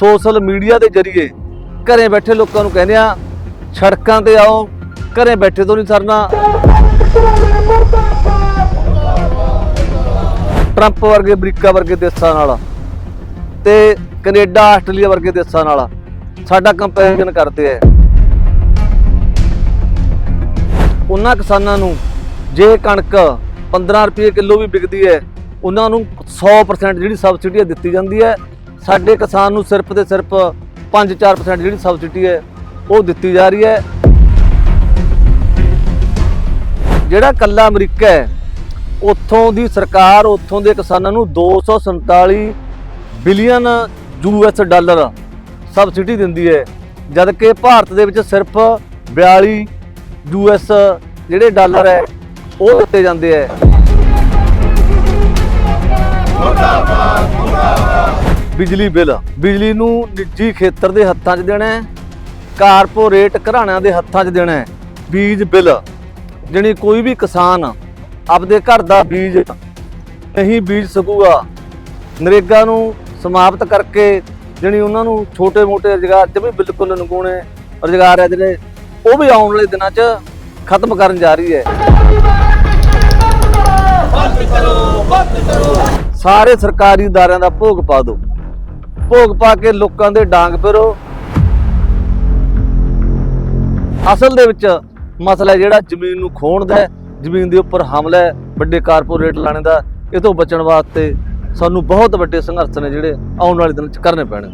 Social media ਦੇ ਜ਼ਰੀਏ ਘਰੇ ਬੈਠੇ ਲੋਕਾਂ ਨੂੰ ਕਹਿੰਦੇ ਆ, ਸੜਕਾਂ ਤੇ ਆਓ, ਘਰੇ ਬੈਠੇ ਤੋਂ ਨਹੀਂ ਸਰਨਾ। ਟਰੰਪ ਵਰਗੇ, ਅਮਰੀਕਾ ਵਰਗੇ ਦੇਸ਼ਾਂ ਨਾਲ ਤੇ ਕੈਨੇਡਾ, ਆਸਟ੍ਰੇਲੀਆ ਵਰਗੇ ਦੇਸ਼ਾਂ ਨਾਲ ਸਾਡਾ ਕੰਪੈਰੀਜ਼ਨ ਕਰਦੇ ਐ ਉਹਨਾਂ ਕਿਸਾਨਾਂ ਨੂੰ ਜੇ ਕਣਕ 15 ਰੁਪਏ ਕਿਲੋ ਵੀ ਵਿਕਦੀ ਹੈ, ਉਹਨਾਂ ਨੂੰ 100% ਜਿਹੜੀ ਸਬਸਿਡੀ ਦਿੱਤੀ ਜਾਂਦੀ ਹੈ। ਸਾਡੇ ਕਿਸਾਨ ਨੂੰ ਸਿਰਫ ਤੇ ਸਿਰਫ 5-4% ਜਿਹੜੀ ਸਬਸਿਡੀ ਹੈ, ਉਹ ਦਿੱਤੀ ਜਾ ਰਹੀ ਹੈ। ਜਿਹੜਾ ਕੱਲਾ ਅਮਰੀਕਾ ਹੈ, ਉੱਥੋਂ ਦੀ ਸਰਕਾਰ, ਉੱਥੋਂ ਦੇ ਕਿਸਾਨਾਂ ਨੂੰ 247 ਬਿਲੀਅਨ ਯੂਐਸ ਡਾਲਰ ਸਬਸਿਡੀ ਦਿੰਦੀ ਹੈ, ਜਦ ਕਿ ਭਾਰਤ ਦੇ ਵਿੱਚ ਸਿਰਫ 42 ਯੂਐਸ ਜਿਹੜੇ ਡਾਲਰ ਹੈ, ਉਹ ਦਿੱਤੇ ਜਾਂਦੇ ਹੈ। ਬਿਜਲੀ ਬਿੱਲ। ਬਿਜਲੀ ਨੂੰ ਨਿੱਜੀ ਖੇਤਰ ਦੇ ਹੱਥਾਂ 'ਚ ਦੇਣਾ ਹੈ, ਕਾਰਪੋਰੇਟ ਘਰਾਣਿਆਂ ਦੇ ਹੱਥਾਂ 'ਚ ਦੇਣਾ ਹੈ, ਬੀਜ ਬਿੱਲ। ਜਣੀ ਕੋਈ ਵੀ ਕਿਸਾਨ ਆਪਦੇ ਘਰ ਦਾ ਬੀਜ ਨਹੀਂ ਬੀਜ ਸਕੂਗਾ। ਨਰੇਗਾ ਨੂੰ ਸਮਾਪਤ ਕਰਕੇ ਜਣੀ ਉਹਨਾਂ ਨੂੰ ਛੋਟੇ-ਮੋਟੇ ਰੁਜ਼ਗਾਰ 'ਚ ਵੀ ਬਿਲਕੁਲ ਨਗੂਣੇ ਰੁਜ਼ਗਾਰ ਹੈ ਜਿਹੜੇ, ਉਹ ਵੀ ਆਉਣ ਵਾਲੇ ਦਿਨਾਂ 'ਚ ਖਤਮ ਕਰਨ ਜਾ ਰਹੀ ਹੈ। ਸਾਰੇ ਸਰਕਾਰੀ ਅਦਾਰਿਆਂ ਦਾ ਭੋਗ ਪਾ ਦਿਓ। ਭੋਗ ਪਾ ਕੇ ਲੋਕਾਂ ਦੇ ਡਾਂਗ ਫਿਰੋ। ਅਸਲ ਦੇ ਵਿੱਚ ਮਸਲਾ ਜਿਹੜਾ ਜ਼ਮੀਨ ਨੂੰ ਖੋਣ ਦਾ ਜ਼ਮੀਨ ਦੇ ਉੱਪਰ ਹਮਲਾ ਵੱਡੇ ਕਾਰਪੋਰੇਟ ਲਾਣੇ ਦਾ, ਇਹ ਤੋਂ ਬਚਣ ਵਾਸਤੇ ਸਾਨੂੰ ਬਹੁਤ ਵੱਡੇ ਸੰਘਰਸ਼ ਨੇ ਜਿਹੜੇ ਆਉਣ ਵਾਲੇ ਦਿਨਾਂ 'ਚ ਕਰਨੇ ਪੈਣੇ।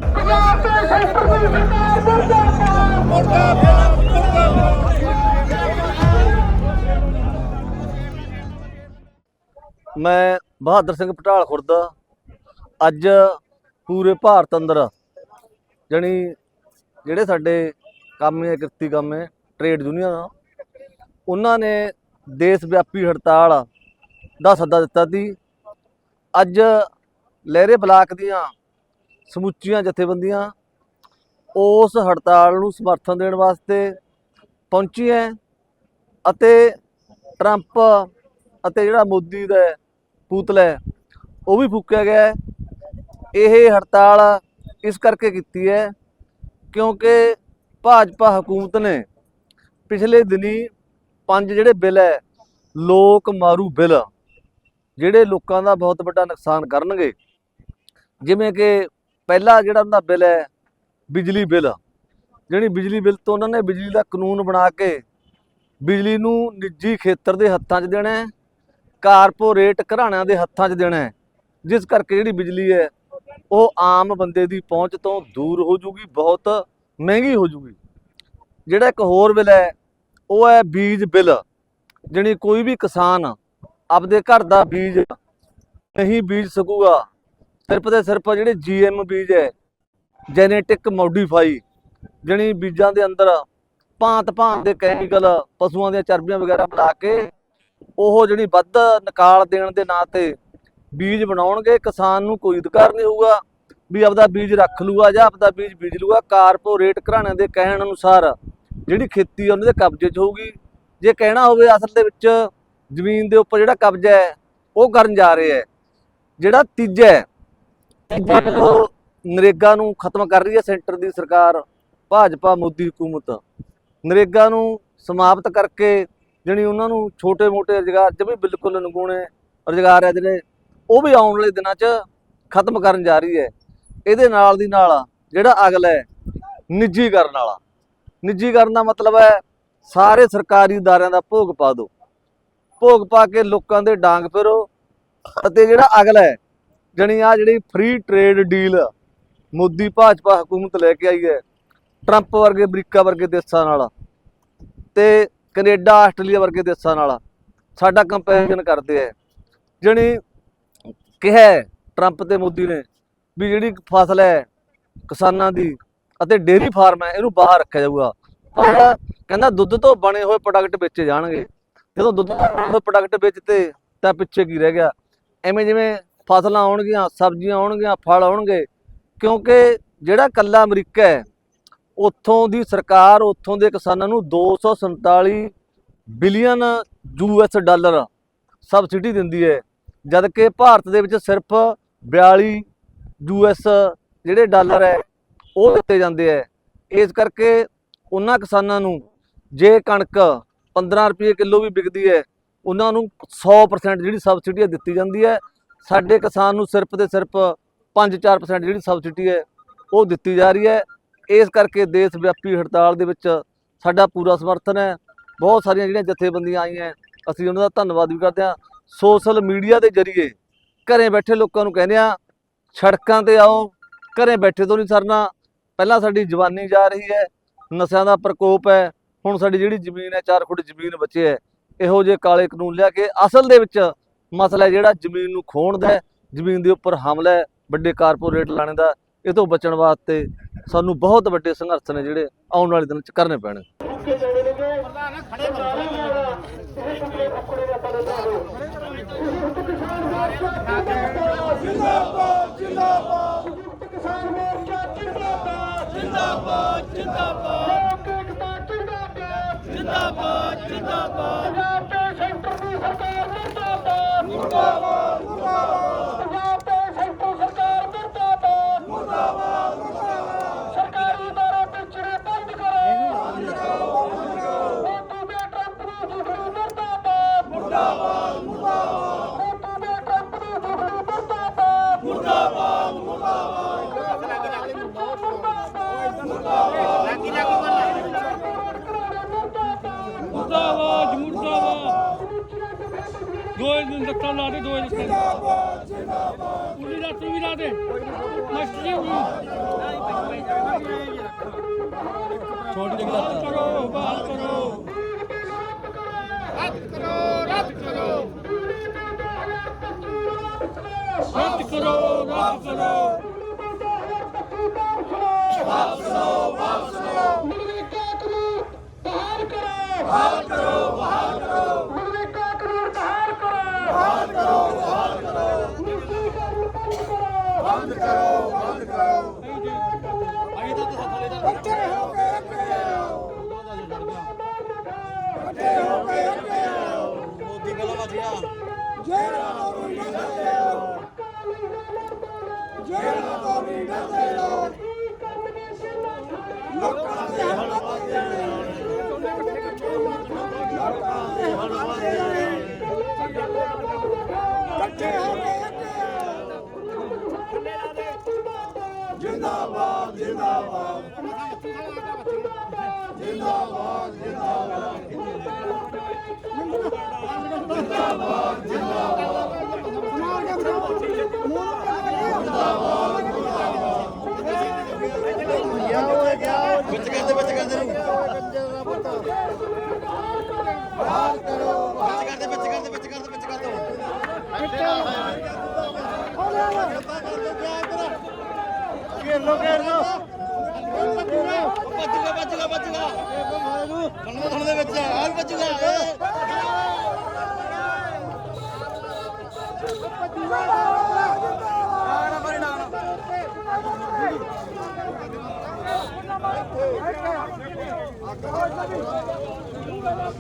ਮੈਂ ਬਹਾਦਰ ਸਿੰਘ ਪਟਾਲ ਖੁਰਦਾ। ਅੱਜ ਪੂਰੇ ਭਾਰਤ ਅੰਦਰ ਜਣੀ ਜਿਹੜੇ ਸਾਡੇ ਕੰਮ ਹੈ ਕਿਰਤੀ ਕੰਮ ਹੈ ਟ੍ਰੇਡ ਯੂਨੀਅਨ ਉਹਨਾਂ ਨੇ ਦੇਸ਼ ਵਿਆਪੀ ਹੜਤਾਲ ਦਾ ਸੱਦਾ ਦਿੱਤਾ ਸੀ ਅੱਜ ਲਹਿਰੇ ਬਲਾਕ ਦੀਆਂ ਸਮੁੱਚੀਆਂ ਜਥੇਬੰਦੀਆਂ ਉਸ ਹੜਤਾਲ ਨੂੰ ਸਮਰਥਨ ਦੇਣ ਵਾਸਤੇ ਪਹੁੰਚੀਆਂ ਅਤੇ ਟਰੰਪ ਅਤੇ ਜਿਹੜਾ ਮੋਦੀ ਦਾ ਪੂਤਲਾ ਹੈ, ਉਹ ਵੀ ਫੂਕਿਆ ਗਿਆ ਹੈ। ਇਹ ਹੜਤਾਲ ਇਸ ਕਰਕੇ ਕੀਤੀ ਹੈ ਕਿਉਂਕਿ ਭਾਜਪਾ ਹਕੂਮਤ ਨੇ ਪਿਛਲੇ ਦਿਨੀ ਪੰਜ ਜਿਹੜੇ ਬਿੱਲ ਹੈ, ਲੋਕ ਮਾਰੂ ਬਿੱਲ, ਜਿਹੜੇ ਲੋਕਾਂ ਦਾ ਬਹੁਤ ਵੱਡਾ ਨੁਕਸਾਨ ਕਰਨਗੇ। ਜਿਵੇਂ ਕਿ ਪਹਿਲਾ ਜਿਹੜਾ ਉਹਨਾਂ ਦਾ ਬਿੱਲ ਹੈ, ਬਿਜਲੀ ਬਿੱਲ। ਜਿਹੜੀ ਬਿਜਲੀ ਬਿੱਲ ਤੋਂ ਉਹਨਾਂ ਨੇ ਬਿਜਲੀ ਦਾ ਕਾਨੂੰਨ ਬਣਾ ਕੇ ਬਿਜਲੀ ਨੂੰ ਨਿੱਜੀ ਖੇਤਰ ਦੇ ਹੱਥਾਂ 'ਚ ਦੇਣਾ ਹੈ, ਕਾਰਪੋਰੇਟ ਘਰਾਣਿਆਂ ਦੇ ਹੱਥਾਂ 'ਚ ਦੇਣਾ ਹੈ, ਜਿਸ ਕਰਕੇ ਜਿਹੜੀ ਬਿਜਲੀ ਹੈ ਉਹ ਆਮ ਬੰਦੇ ਦੀ ਪਹੁੰਚ ਤੋਂ ਦੂਰ ਹੋ ਜੂਗੀ, ਬਹੁਤ ਮਹਿੰਗੀ ਹੋ ਜੂਗੀ। ਜਿਹੜਾ ਇੱਕ ਹੋਰ ਬਿੱਲ ਹੈ, ਉਹ ਹੈ ਬੀਜ ਬਿੱਲ ਜਿਹੜੀ ਕੋਈ ਵੀ ਕਿਸਾਨ ਆਪਦੇ ਘਰ ਦਾ ਬੀਜ ਨਹੀਂ ਬੀਜ ਸਕੂਗਾ। ਸਿਰਫ ਤੇ ਸਿਰਫ ਜਿਹੜੇ ਜੀਐਮ ਬੀਜ ਹੈ ਜੈਨੇਟਿਕ ਮੋਡੀਫਾਈ ਜਿਹੜੀ ਬੀਜਾਂ ਦੇ ਅੰਦਰ ਭਾਂਤ ਭਾਂਤ ਦੇ ਕੈਮੀਕਲ ਪਸ਼ੂਆਂ ਦੀਆਂ ਚਰਬੀਆਂ ਵਗੈਰਾ ਮਿਲਾ ਕੇ, ਉਹ ਜਿਹੜੀ ਵੱਧ ਨਿਕਾਲ ਦੇਣ ਦੇ ਨਾਂ ਤੇ ਬੀਜ ਬਣਾਉਣਗੇ, ਕਿਸਾਨ ਨੂੰ ਕੋਈ ਅਧਿਕਾਰ ਨਹੀਂ ਹੋਊਗਾ ਵੀ ਆਪਦਾ ਬੀਜ ਰੱਖ ਲੂਗਾ ਜਾਂ ਆਪਦਾ ਬੀਜ ਬੀਜ ਲੂਗਾ। ਕਾਰਪੋਰੇਟ ਘਰਾਣਿਆਂ ਦੇ ਕਹਿਣ ਅਨੁਸਾਰ ਜਿਹੜੀ ਖੇਤੀ ਉਹਨਾਂ ਦੇ ਕਬਜ਼ੇ 'ਚ ਹੋਊਗੀ। ਜੇ ਕਹਿਣਾ ਹੋਵੇ ਅਸਲ ਦੇ ਵਿੱਚ ਜ਼ਮੀਨ ਦੇ ਉੱਪਰ ਜਿਹੜਾ ਕਬਜ਼ਾ ਹੈ, ਉਹ ਕਰਨ ਜਾ ਰਹੇ ਹੈ। ਜਿਹੜਾ ਤੀਜਾ ਹੈ ਉਹ ਨਰੇਗਾ ਨੂੰ ਖਤਮ ਕਰ ਰਹੀ ਹੈ ਸੈਂਟਰ ਦੀ ਸਰਕਾਰ, ਭਾਜਪਾ, ਮੋਦੀ ਹਕੂਮਤ। ਨਰੇਗਾ ਨੂੰ ਸਮਾਪਤ ਕਰਕੇ ਜਿਹੜੀ ਉਹਨਾਂ ਨੂੰ ਛੋਟੇ-ਮੋਟੇ ਰੁਜ਼ਗਾਰ 'ਚ ਵੀ ਬਿਲਕੁਲ ਨਗੂਣੇ ਰੁਜ਼ਗਾਰ ਹੈ ਜਿਹੜੇ ਉਹ ਵੀ ਆਉਣ ਵਾਲੇ ਦਿਨਾਂ 'ਚ ਖਤਮ ਕਰਨ ਜਾ ਰਹੀ ਹੈ। ਇਹਦੇ ਨਾਲ ਦੀ ਨਾਲ ਜਿਹੜਾ ਅਗਲਾ ਹੈ, ਨਿੱਜੀਕਰਨ ਵਾਲਾ। ਨਿੱਜੀਕਰਨ ਦਾ ਮਤਲਬ ਹੈ ਸਾਰੇ ਸਰਕਾਰੀ ਅਦਾਰਿਆਂ ਦਾ ਭੋਗ ਪਾ ਦਿਓ। ਭੋਗ ਪਾ ਕੇ ਲੋਕਾਂ ਦੇ ਡਾਂਗ ਫਿਰੋ ਅਤੇ ਜਿਹੜਾ ਅਗਲਾ ਹੈ, ਜਣੀ ਆ ਜਿਹੜੀ free trade deal Modi Bhajpa ਹਕੂਮਤ ਲੈ ਕੇ ਆਈ ਹੈ ਟਰੰਪ ਵਰਗੇ, ਅਮਰੀਕਾ ਵਰਗੇ ਦੇਸ਼ਾਂ ਨਾਲ ਤੇ ਕੈਨੇਡਾ, ਆਸਟ੍ਰੇਲੀਆ ਵਰਗੇ ਦੇਸ਼ਾਂ ਨਾਲ ਸਾਡਾ ਕੰਪੈਰੀਜ਼ਨ ਕਰਦੇ ਆ ਜਣੀ ਕਿਹਾ ਹੈ ਟਰੰਪ ਤੇ ਮੋਦੀ ਨੇ ਵੀ ਜਿਹੜੀ ਫਸਲ ਹੈ ਕਿਸਾਨਾਂ ਦੀ ਅਤੇ ਡੇਅਰੀ ਫਾਰਮ ਹੈ, ਇਹਨੂੰ ਬਾਹਰ ਰੱਖਿਆ ਜਾਊਗਾ। ਪਰ ਕਹਿੰਦਾ ਦੁੱਧ ਤੋਂ ਬਣੇ ਹੋਏ ਪ੍ਰੋਡਕਟ ਵੇਚੇ ਜਾਣਗੇ। ਜਦੋਂ ਦੁੱਧ ਤੋਂ ਬਣੇ ਹੋਏ ਪ੍ਰੋਡਕਟ ਵੇਚਤੇ, ਤਾਂ ਪਿੱਛੇ ਕੀ ਰਹਿ ਗਿਆ? ਐਵੇਂ ਜਿਵੇਂ ਫਸਲਾਂ ਆਉਣਗੀਆਂ, ਸਬਜ਼ੀਆਂ ਆਉਣਗੀਆਂ, ਫਲ ਆਉਣਗੇ। ਕਿਉਂਕਿ ਜਿਹੜਾ ਕੱਲਾ ਅਮਰੀਕਾ ਹੈ, ਉੱਥੋਂ ਦੀ ਸਰਕਾਰ, ਉੱਥੋਂ ਦੇ ਕਿਸਾਨਾਂ ਨੂੰ 247 ਬਿਲੀਅਨ ਯੂਐਸ ਡਾਲਰ ਸਬਸਿਡੀ ਦਿੰਦੀ ਹੈ। ਜਦ ਕਿ ਭਾਰਤ ਦੇ ਵਿੱਚ ਸਿਰਫ 42 ਯੂਐਸ ਜਿਹੜੇ ਡਾਲਰ ਹੈ, ਉਹ ਦਿੱਤੇ ਜਾਂਦੇ ਐ ਇਸ ਕਰਕੇ ਉਹਨਾਂ ਕਿਸਾਨਾਂ ਨੂੰ ਜੇ ਕਣਕ 15 ਰੁਪਏ ਕਿਲੋ ਵੀ ਵਿਕਦੀ ਹੈ, ਉਹਨਾਂ ਨੂੰ 100% ਜਿਹੜੀ ਸਬਸਿਡੀ ਹੈ ਦਿੱਤੀ ਜਾਂਦੀ ਹੈ। ਸਾਡੇ ਕਿਸਾਨ ਨੂੰ ਸਿਰਫ ਤੇ ਸਿਰਫ 5-4% ਜਿਹੜੀ ਸਬਸਿਡੀ ਹੈ, ਉਹ ਦਿੱਤੀ ਜਾ ਰਹੀ ਹੈ। ਇਸ ਕਰਕੇ ਦੇਸ਼ ਵਿਆਪੀ ਹੜਤਾਲ ਦੇ ਵਿੱਚ ਸਾਡਾ ਪੂਰਾ ਸਮਰਥਨ ਹੈ। ਬਹੁਤ ਸਾਰੀਆਂ ਜਿਹੜੀਆਂ ਜਥੇਬੰਦੀਆਂ ਆਈਆਂ ਅਸੀਂ ਉਹਨਾਂ ਦਾ ਧੰਨਵਾਦ ਵੀ ਕਰਦੇ ਹਾਂ। ਸੋਸ਼ਲ ਮੀਡੀਆ ਦੇ ਜ਼ਰੀਏ ਘਰੇ ਬੈਠੇ ਲੋਕਾਂ ਨੂੰ ਕਹਿੰਦੇ ਆ, ਸੜਕਾਂ ਤੇ ਆਓ, ਘਰੇ ਬੈਠੇ ਤੋਂ ਨਹੀਂ ਸਰਨਾ। ਪਹਿਲਾਂ ਸਾਡੀ ਜਵਾਨੀ ਜਾ ਰਹੀ ਹੈ, ਨਸ਼ਿਆਂ ਦਾ ਪ੍ਰਕੋਪ ਹੈ, ਹੁਣ ਸਾਡੀ ਜਿਹੜੀ ਜ਼ਮੀਨ ਹੈ 4 ਫੁੱਟ ਜ਼ਮੀਨ ਬਚੇ ਹੈ, ਇਹੋ ਜਿਹੇ ਕਾਲੇ ਕਾਨੂੰਨ ਲਿਆ ਕੇ ਅਸਲ ਦੇ ਵਿੱਚ ਮਸਲਾ ਹੈ ਜਿਹੜਾ ਜ਼ਮੀਨ ਨੂੰ ਖੋਣ ਦਾ ਜ਼ਮੀਨ ਦੇ ਉੱਪਰ ਹਮਲਾ ਹੈ, ਵੱਡੇ ਕਾਰਪੋਰੇਟ ਲਾਣੇ ਦਾ, ਇਹ ਤੋਂ ਬਚਣ ਵਾਸਤੇ ਸਾਨੂੰ ਬਹੁਤ ਵੱਡੇ ਸੰਘਰਸ਼ ਨੇ ਜਿਹੜੇ ਆਉਣ ਵਾਲੇ ਦਿਨਾਂ 'ਚ ਕਰਨੇ ਪੈਣੇ ਜਿੰਦਾਬਾਦ ਜਿੰਦਾਬਾਦ। ਕਿਸਾਨ ਮੋਰਚਾ ਜਿੰਦਾਬਾਦ ਜਿੰਦਾਬਾਦ। ਜਿੰਦਾਬਾਦ ਜਿੰਦਾਬਾਦ ਜਿੰਦਾਬਾਦ ਜਿੰਦਾਬਾਦ ਪੰਜਾਬ ਤੇ ਸੈਂਟਰ ਦੀ ਸਰਕਾਰ ਮੁਰਦਾਬਾਦ ਮੁਰਦਾਬਾਦ ਮੁਰਦਾਬਾਦ ਪੰਜਾਬ ਤੇ ਸੈਂਟਰ ਸਰਕਾਰ ਮੁਰਦਾਬਾਦ ਮੁਰਦਾਬਾਦ ਮੁਰਦਾਬਾਦ ਸਰਕਾਰੀ ਦਾਰਾ ਵੇਚਣੇ ਬੰਦ ਕਰੋ ਬੰਦ ਕਰੋ ਬੰਦ ਕਰੋ ਮੋਦੀ ਦੇ ਟਰੰਪ ਦੀ ਜੁਗੜੀ ਮੁਰਦਾਬਾਦ ਮੁਰਦਾਬਾਦ ਮੁਰਦਾਬਾਦ ਮੋਦੀ ਦੇ ਟਰੰਪ ਦੀ ਜੁਗੜੀ ਮੁਰਦਾਬਾਦ ਮੁਰਦਾਬਾਦ। ਮੁਰਦਾਬਾਦ ਦੋਏ ਦਿਨ ਲੱਤਾਂ ਲਾ ਦੇ ਦੋਏ ਲੱਤਾਂ ਜਿੰਦਾਬਾਦ ਜਿੰਦਾਬਾਦ ਪੂਰੀ ਰਾਤ ਵੀ ਲਾ ਦੇ। ਮਸਤੀ ਹੋਈ ਛੋਟੀ ਜਿਹੀ ਲੱਤ ਕਰੋ, ਬਾਤ ਕਰੋ। ਰੱਦ ਕਰੋ ਰੱਦ ਕਰੋ ਬਹਾਲ ਕਰੋ ਬਹਾਲ ਕਰੋ ਬਹਾਲ ਕਰੋ ਮਨਰੇਗਾ ਕਾਨੂੰਨ ਬਹਾਲ ਕਰੋ ਬਹਾਲ ਕਰੋ ਬਹਾਲ ਕਰੋ ਨਿੱਜੀ ਕਾਨੂੰਨ ਬੰਦ ਕਰੋ ਬੰਦ ਕਰੋ ਬੰਦ ਕਰੋ ਅਈ ਤਾਂ ਥੱਲੇ ਦਾ ਇਕੱਠੇ ਹੋ ਕੇ ਅੱਗੇ ਹੋ ਕੇ ਮੋਦੀ ਕੋਲ ਵਜਿਆ ਜਿਹੜਾ ਤੋਂ ਨਹੀਂ ਜਿਹੜਾ ਤੋਂ ਨਹੀਂ ਡਰਦੇ ਲੋ ਲੋਕਾਂ ਦੇ ਹੱਕ ਦੇ ਇਕੱਠੇ ਹੋ ਕੇ ਅੱਗੇ ਆਓ ਜਿੰਦਾਬਾਦ ਜਿੰਦਾਬਾਦ ਜਿੰਦਾਬਾਦ ਜਿੰਦਾਬਾਦ ਬੱਜੂਗਾ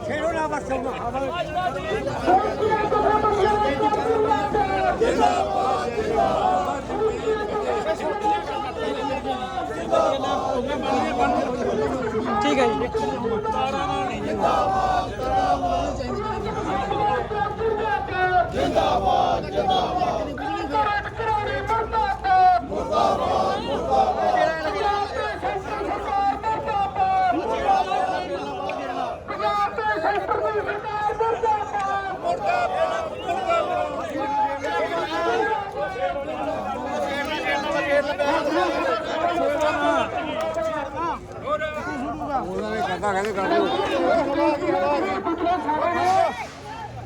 ছেড়ো না আবার চলো আবার জেলা ਠੀਕ ਹੈ ਜੀ। ਜਿੰਦਾਬਾਦ ਜਿੰਦਾਬਾਦ। ਜਿੰਦਾਬਾਦ ਕਰਾਉਣੀ ਮੁਰਦਾਬਾਦ ਮੁਰਦਾਬਾਦ ਮੁਰਦਾਬਾਦ ਪੰਜਾਬ ਤੇ ਸੈਂਟਰ ਸਰਕਾਰ ਮੁਰਦਾਬਾਦ ਪੰਜਾਬ ਤੇ ਸੈਂਟਰ ਦੀ ਸਰਕਾਰ ਮੁਰਦਾਬਾਦ ਮੁਰਦਾਬਾਦ ਮੁਰਦਾਬਾਦ